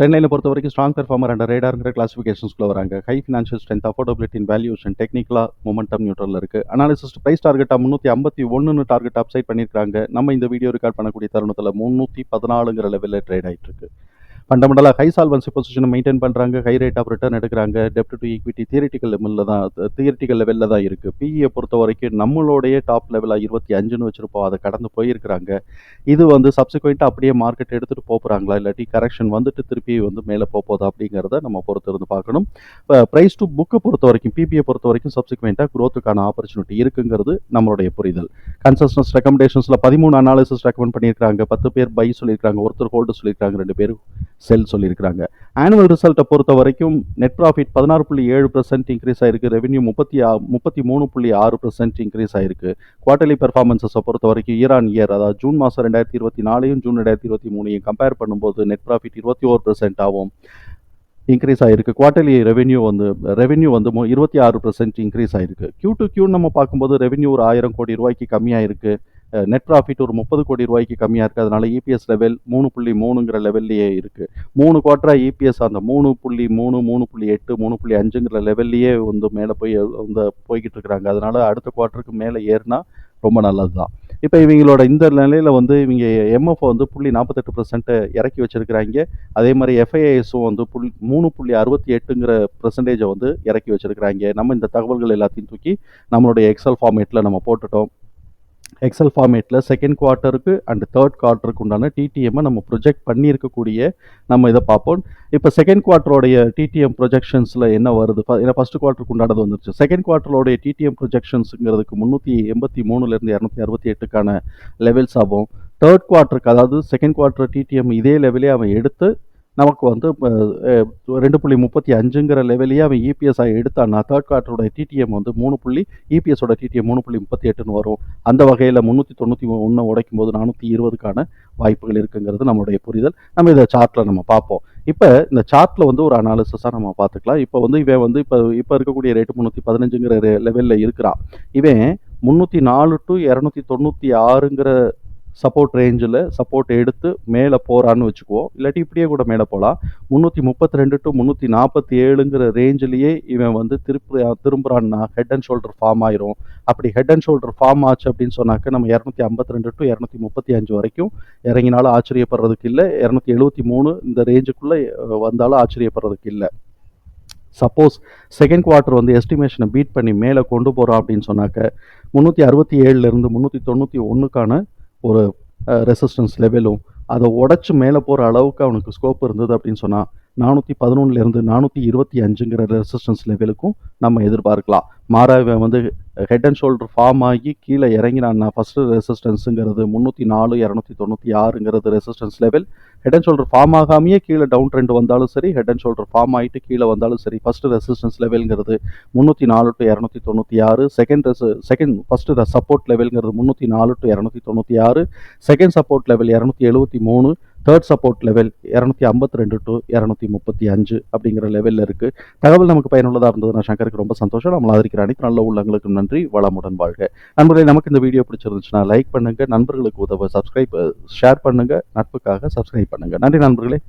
Trend லைனை பொறுத்த வரைக்கும் ஸ்ட்ராங் பெர்ஃபார்மர் அண்ட் ரேடாருங்கிற கிளாசிஃபிகேஷன்ஸ்க்குள்ள வராங்க. High financial strength affordability in valuation டெக்னிக்கலாக மொமெண்டம் நியூட்ரல் இருக்குது அனாலிசிஸ் ப்ரைஸ் டார்கெட்டாக முந்நூற்றி ஐம்பத்தி ஒன்றுன்னு டார்கெட் அப்சைட் பண்ணியிருக்காங்க நம்ம இந்த வீடியோ ரெக்கார்ட் பண்ணக்கூடிய தருணத்தில் முந்நூற்றி பதினாலுங்கிற லெவலில் ட்ரேட் ஆகிட்டு இருக்கு. ஃபண்டமெண்டலாக ஹை சால்வன்சி பொசிஷனை மெயின்டைன் பண்ணுறாங்க ஹை ரேட் ஆஃப் ரிட்டர்ன் எடுக்கிறாங்க டெப்ட் டு ஈக்விட்டி தியரிட்டிக்கல் லெவலில் தான் தியரிட்டிக்கல் லெவலில் தான் இருக்குது பிஇயை பொறுத்த வரைக்கும் நம்மளுடைய டாப் லெவலாக இருபத்தி அஞ்சுன்னு வச்சுருப்போம். அதை கடந்து போயிருக்கிறாங்க. இது வந்து சப்சிக்வெண்ட்டாக அப்படியே மார்க்கெட் எடுத்துகிட்டு போகிறாங்களா இல்லாட்டி கரெக்ஷன் வந்துட்டு திருப்பி வந்து மேலே போகுதா அப்படிங்கிறத நம்ம பொறுத்து இருந்து பார்க்கணும். இப்போ ப்ரைஸ் டு புக்கை பொறுத்த வரைக்கும் பிபிஐ பொறுத்த வரைக்கும் சப்சிக்வெண்ட்டாக க்ரோத்துக்கான ஆப்பர்ச்சுனிட்டி இருக்குங்கிறது நம்மளுடைய புரிதல். கன்சஸ்டன்ஸ் ரெக்கமெண்டேஷன்ஸில் பதிமூணு அனாலிசிஸ் ரெக்கமெண்ட் பண்ணியிருக்காங்க பத்து பேர் பை சொல்லியிருக்காங்க ஒருத்தர் ஹோல்டு சொல்லியிருக்காங்க ரெண்டு பேர் செல் சொல்லியிருக்கிறாங்க. ஆனுவல் ரிசல்ட்டை பொறுத்த வரைக்கும் நெட் ப்ராஃபிட் பதினாறு புள்ளி ஏழு பர்சன்ட் இன்க்ரீஸ் ஆயிருக்கு. ரெவன்யூ முப்பத்தி ஆ முப்பத்தி மூணு புள்ளி ஆறு பர்சன்ட் இன்க்ரீஸ் ஆயிருக்கு. குவார்டர்லி பெர்ஃபார்மன்ஸஸை பொறுத்த வரைக்கும் இயர் ஆன் இயர் அதாவது ஜூன் மாதம் ரெண்டாயிரத்தி இருபத்தி நாலையும் ஜூன் ரெண்டாயிரத்தி இருபத்தி மூணையும் கம்பேர் பண்ணும்போது நெட் ப்ராஃபிட் இருபத்தி ஓரு பர்சன்ட் ஆகும் இன்க்ரீஸ் ஆயிருக்கு. குவார்டர்லி ரெவென்யூ வந்து ரெவென்யூ வந்து இருபத்தி ஆறு பர்சன்ட் இன்க்ரீஸ் ஆயிருக்கு. கியூ டு கியூ நம்ம பார்க்கும்போது ரெவென்யூ ஒரு ஆயிரம் கோடி ரூபாய்க்கு கம்மியாக இருக்குது நெட் ப்ராஃபிட் ஒரு முப்பது கோடி ரூபாய்க்கு கம்மியாக இருக்குது அதனால இபிஎஸ் லெவல் மூணு புள்ளி மூணுங்கிற லெவல்லையே இருக்குது மூணு குவார்ட்டராக இபிஎஸ் அந்த மூணு புள்ளி மூணு மூணு புள்ளி எட்டு மூணு புள்ளி அஞ்சுங்கிற லெவல்லையே வந்து மேலே போய் வந்து போய்கிட்டு இருக்கிறாங்க. அதனால் அடுத்த குவார்ட்டருக்கு மேலே ஏறினா ரொம்ப நல்லது தான் இப்போ இவங்களோட இந்த நிலையில் வந்து இவங்க எம்எஃப் வந்து புள்ளி நாற்பத்தெட்டு பர்சன்ட் இறக்கி வச்சிருக்கிறாங்க. அதே மாதிரி எஃப்ஐஎஸும் வந்து புள்ளி மூணு புள்ளி அறுபத்தி எட்டுங்கிற பர்சன்டேஜை வந்து இறக்கி வச்சிருக்கிறாங்க. நம்ம இந்த தகவல்கள் எல்லாத்தையும் தூக்கி நம்மளுடைய எக்ஸல் ஃபார்மேட்டில் நம்ம போட்டுட்டோம். எக்ஸல் ஃபார்மேட்டில் செகண்ட் குவார்ட்டருக்கு அண்ட் தேர்ட் குவார்ட்டருக்கு உண்டான டிடிஎம்மை நம்ம ப்ரொஜெக்ட் பண்ணியிருக்கக்கூடிய நம்ம இதை பார்ப்போம். இப்போ செகண்ட் குவார்ட்டருடைய டிடிஎம் ப்ரொஜெக்ஷன்ஸில் என்ன வருது? ஏன்னா ஃபஸ்ட் குவார்ட்டருக்கு உண்டானது வந்துருச்சு. செகண்ட் குவார்ட்டரோடைய டிடிஎம் ப்ரொஜெக்ஷன்ஸுங்கிறதுக்கு முந்நூற்றி எண்பத்தி மூணுலேருந்து இரநூத்தி அறுபத்தி எட்டுக்கான லெவல்ஸ் ஆகும். தேர்ட் குவார்ட்டருக்கு அதாவது செகண்ட் குவார்ட்டர் டிடிஎம் இதே லெவலே அவன் எடுத்து நமக்கு வந்து ரெண்டு புள்ளி முப்பத்தி அஞ்சுங்கிற லெவலையே அவன் இபிஎஸ்ஐ எடுத்தான்னா தேர்ட் குவார்ட்டரோட டிடிஎம் வந்து மூணு புள்ளி இபிஎஸோட டிடிஎம் மூணு புள்ளி முப்பத்தி எட்டுன்னு வரும். அந்த வகையில் முந்நூற்றி தொண்ணூற்றி ஒன்று உடைக்கும் போது நானூற்றி இருபதுக்கான வாய்ப்புகள் இருக்குங்கிறது நம்மளுடைய புரிதல். நம்ம இதை சார்ட்டில் நம்ம பார்ப்போம். இப்போ இந்த சார்ட்டில் வந்து ஒரு அனாலிசிஸாக நம்ம பார்த்துக்கலாம். இப்போ வந்து இவன் வந்து இப்போ இப்போ இருக்கக்கூடிய ரேட்டு முந்நூற்றி பதினஞ்சுங்கிற லெவலில் இருக்கிறான். இவன் முந்நூற்றி நாலு டு இரநூத்தி தொண்ணூற்றி ஆறுங்கிற சப்போர்ட் ரேஞ்சில் சப்போர்ட் எடுத்து மேலே போகிறான்னு வச்சுக்குவோம். இல்லாட்டி இப்படியே கூட மேலே போகலாம் முந்நூற்றி முப்பத்தி ரெண்டு டு முந்நூற்றி நாற்பத்தி ஏழுங்கிற ரேஞ்சிலேயே இவன் வந்து திருப்பி திரும்புறான்னா ஹெட் அண்ட் ஷோல்டர் ஃபார்ம் ஆயிரும். அப்படி ஹெட் அண்ட் ஷோல்டர் ஃபார்ம் ஆச்சு அப்படின்னு சொன்னாக்க நம்ம இரநூத்தி ஐம்பத்தி ரெண்டு டு இரநூத்தி முப்பத்தி அஞ்சு வரைக்கும் இறங்கினாலும் ஆச்சரியப்படுறதுக்கு இல்லை. இரநூத்தி எழுபத்தி மூணு இந்த ரேஞ்சுக்குள்ளே வந்தாலும் ஆச்சரியப்படுறதுக்கு இல்லை. சப்போஸ் செகண்ட் குவார்ட்டர் வந்து எஸ்டிமேஷனை பீட் பண்ணி மேலே கொண்டு போகிறோம் அப்படின்னு சொன்னாக்க முந்நூற்றி அறுபத்தி ஏழுலேருந்து முந்நூற்றி தொண்ணூற்றி ஒன்றுக்கான ஒரு ரெசிஸ்டன்ஸ் லெவலும் அதை உடச்சி மேலே போகிற அளவுக்கு அவனுக்கு ஸ்கோப் இருந்தது அப்படின்னு சொன்னால் நானூற்றி பதினொன்றுலேருந்து நானூற்றி இருபத்தி அஞ்சுங்கிற ரெசிஸ்டன்ஸ் லெவலுக்கும் நம்ம எதிர்பார்க்கலாம். மாறா இவன் வந்து ஹெட் அண்ட் ஷோல்டர் ஃபார்ம் ஆகி கீழே இறங்கினான்னா ஃபஸ்ட்டு ரெசிஸ்டன்ஸுங்கிறது முந்நூற்றி நாலு இரநூத்தி தொண்ணூற்றி ஆறுங்கிறது resistance level head and shoulder form ஆகாமையே கீழே டவுன் ட்ரெண்ட் வந்தாலும் சரி ஹெட் அண்ட் ஷோல்டர் ஃபார்ம் ஆகிட்டு கீழே வந்தாலும் சரி ஃபஸ்ட்டு ரெசிஸ்டன்ஸ் லெவல்ங்கிறது முந்நூற்றி நாலு டு இரநூத்தி தொண்ணூற்றி ஆறு செகண்ட் ரெஸ் செகண்ட் ஃபஸ்ட்டு சப்போர்ட் லெவல்ங்கிறது முந்நூற்றி நாலு டு இரநூத்தி தொண்ணூற்றி ஆறு செகண்ட் சப்போர்ட் லெவல் இரநூத்தி எழுபத்தி மூணு தேர்ட் சப்போர்ட் லெவல் இரநூத்தி ஐம்பத்தி ரெண்டு டு இரநூத்தி முப்பத்தி அஞ்சு அப்படிங்கிற லெவலில் இருக்குது தகவல் நமக்கு பயனுள்ளதாக இருந்தது நான் சங்கருக்கு ரொம்ப சந்தோஷம். நம்மளை ஆதரிக்கிற அனைத்து நல்ல உள்ளங்களுக்கும் நன்றி. வளமுடன் வாழ்க. நண்பர்களே நமக்கு இந்த வீடியோ பிடிச்சிருந்துச்சுன்னா லைக் பண்ணுங்க. நண்பர்களுக்கு உதவ சப்ஸ்கிரைப் ஷேர் பண்ணுங்க. நட்புக்காக சப்ஸ்கிரைப் பண்ணுங்க. நன்றி நண்பர்களே.